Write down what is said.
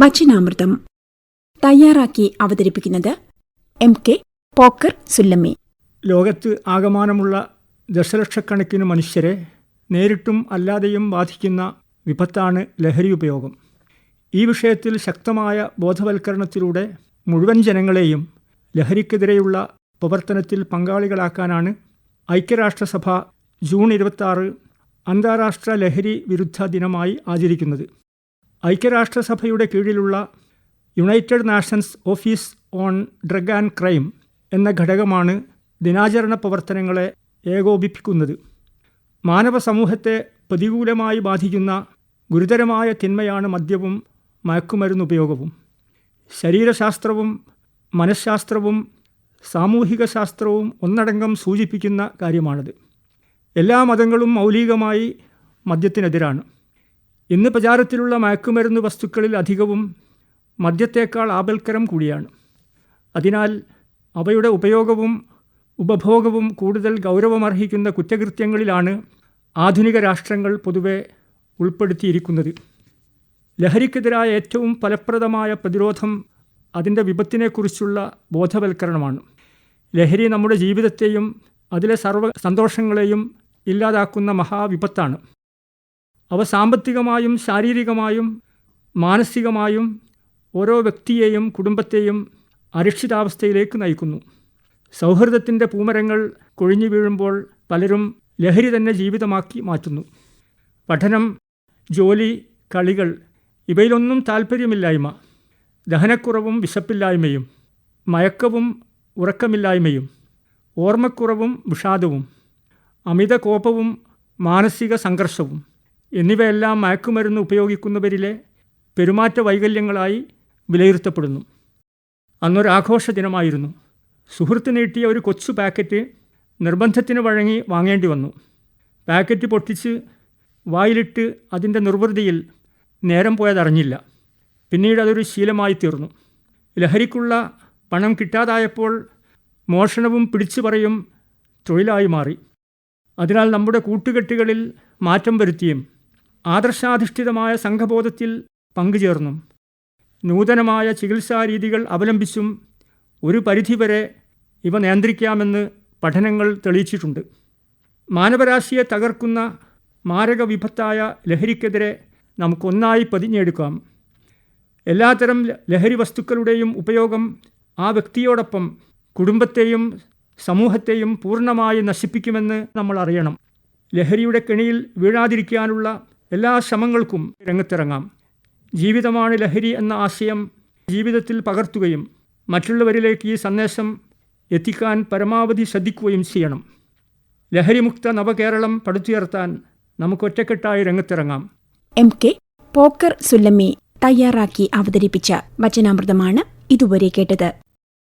വചനാമൃതം. തയ്യാറാക്കി അവതരിപ്പിക്കുന്നത് M K Pokker സുല്ലമ്മി. ലോകത്ത് ആകമാനമുള്ള ദശലക്ഷക്കണക്കിന് മനുഷ്യരെ നേരിട്ടും അല്ലാതെയും ബാധിക്കുന്ന വിപത്താണ് ലഹരി ഉപയോഗം. ഈ വിഷയത്തിൽ ശക്തമായ ബോധവൽക്കരണത്തിലൂടെ മുഴുവൻ ജനങ്ങളെയും ലഹരിക്കെതിരെയുള്ള പ്രവർത്തനത്തിൽ പങ്കാളികളാക്കാനാണ് ഐക്യരാഷ്ട്രസഭ ജൂൺ ഇരുപത്തി അന്താരാഷ്ട്ര ലഹരി വിരുദ്ധ ദിനമായി ആചരിക്കുന്നത്. ഐക്യരാഷ്ട്രസഭയുടെ കീഴിലുള്ള United Nations Office on Drug and Crime എന്ന ഘടകമാണ് ദിനാചരണ പ്രവർത്തനങ്ങളെ ഏകോപിപ്പിക്കുന്നത്. മാനവ സമൂഹത്തെ പ്രതികൂലമായി ബാധിക്കുന്ന ഗുരുതരമായ തിന്മയാണ് മദ്യവും മയക്കുമരുന്ന് ഉപയോഗവും. ശരീരശാസ്ത്രവും മനഃശാസ്ത്രവും സാമൂഹിക ശാസ്ത്രവും ഒന്നടങ്കം സൂചിപ്പിക്കുന്ന കാര്യമാണിത്. എല്ലാ മതങ്ങളും മൗലികമായി മദ്യത്തിനെതിരാണ്. ഇന്ന് പ്രചാരത്തിലുള്ള മയക്കുമരുന്ന് വസ്തുക്കളിൽ അധികവും മദ്യത്തേക്കാൾ ആപൽക്കരം കൂടിയാണ്. അതിനാൽ അവയുടെ ഉപയോഗവും ഉപഭോഗവും കൂടുതൽ ഗൗരവമർഹിക്കുന്ന കുറ്റകൃത്യങ്ങളിലാണ് ആധുനിക രാഷ്ട്രങ്ങൾ പൊതുവെ ഉൾപ്പെടുത്തിയിരിക്കുന്നത്. ലഹരിക്കെതിരായ ഏറ്റവും ഫലപ്രദമായ പ്രതിരോധം അതിന്റെ വിപത്തിനെക്കുറിച്ചുള്ള ബോധവൽക്കരണമാണ്. ലഹരി നമ്മുടെ ജീവിതത്തെയും അതിലെ സർവ സന്തോഷങ്ങളെയും ഇല്ലാതാക്കുന്ന മഹാവിപത്താണ്. അവ സാമ്പത്തികമായും ശാരീരികമായും മാനസികമായും ഓരോ വ്യക്തിയെയും കുടുംബത്തെയും അരക്ഷിതാവസ്ഥയിലേക്ക് നയിക്കുന്നു. സൗഹൃദത്തിന്റെ പൂമരങ്ങൾ കൊഴിഞ്ഞു വീഴുമ്പോൾ പലരും ലഹരി തന്നെ ജീവിതമാക്കി മാറ്റുന്നു. പഠനം ജോലി കളികൾ ഇവയിലൊന്നും താല്പര്യമില്ലായ്മ ദഹനക്കുറവും വിശപ്പില്ലായ്മയും മയക്കവും ഉറക്കമില്ലായ്മയും ഓർമ്മക്കുറവും വിഷാദവും അമിത കോപവും മാനസിക സംഘർഷവും. എന്നിവയെല്ലാം മയക്കുമരുന്ന് ഉപയോഗിക്കുന്നവരിലെ പെരുമാറ്റ വൈകല്യങ്ങളായി വിലയിരുത്തപ്പെടുന്നു. അന്നൊരാഘോഷ ദിനമായിരുന്നു സുഹൃത്ത് നീട്ടിയ ഒരു കൊച്ചു പാക്കറ്റ് നിർബന്ധത്തിന് വഴങ്ങി വാങ്ങേണ്ടി വന്നു. പാക്കറ്റ് പൊട്ടിച്ച് വായിലിട്ട് അതിന്റെ നിർവൃതിയിൽ നേരം പോയതറിഞ്ഞില്ല. പിന്നീട് അതൊരു ശീലമായി തീർന്നു. ലഹരിക്കുള്ള പണം കിട്ടാതായപ്പോൾ മോഷണവും പിടിച്ചു പറയും തൊഴിലായി മാറി. അതിനാൽ നമ്മുടെ കൂട്ടുകെട്ടുകളിൽ മാറ്റം വരുത്തിയും ആദർശാധിഷ്ഠിതമായ സംഘബോധത്തിൽ പങ്കുചേർന്നും. നൂതനമായ ചികിത്സാരീതികൾ അവലംബിച്ചും ഒരു പരിധിവരെ ഇവ നിയന്ത്രിക്കാമെന്ന് പഠനങ്ങൾ തെളിയിച്ചിട്ടുണ്ട്. മാനവരാശിയെ തകർക്കുന്ന മാരക വിപത്തായ ലഹരിക്കെതിരെ നമുക്കൊന്നായി പതിഞ്ഞെടുക്കാം. എല്ലാത്തരം ലഹരി വസ്തുക്കളുടെയും ഉപയോഗം ആ വ്യക്തിയോടൊപ്പം കുടുംബത്തെയും സമൂഹത്തെയും പൂർണമായി നശിപ്പിക്കുമെന്ന് നമ്മൾ അറിയണം. ലഹരിയുടെ കെണിയിൽ വീഴാതിരിക്കാനുള്ള എല്ലാ ശ്രമങ്ങൾക്കും രംഗത്തിറങ്ങാം. ജീവിതമാണ് ലഹരി എന്ന ആശയം ജീവിതത്തിൽ പകർത്തുകയും മറ്റുള്ളവരിലേക്ക് ഈ സന്ദേശം എത്തിക്കാൻ പരമാവധി ശ്രദ്ധിക്കുകയും ചെയ്യണം. ലഹരിമുക്ത നവകേരളം പടുത്തുയർത്താൻ നമുക്ക് ഒറ്റക്കെട്ടായി രംഗത്തിറങ്ങാം. എം കെ പോക്കർ സുല്ലമ്മി തയ്യാറാക്കി അവതരിപ്പിച്ച വചനാമൃതമാണ് ഇതുവരെ കേട്ടത്.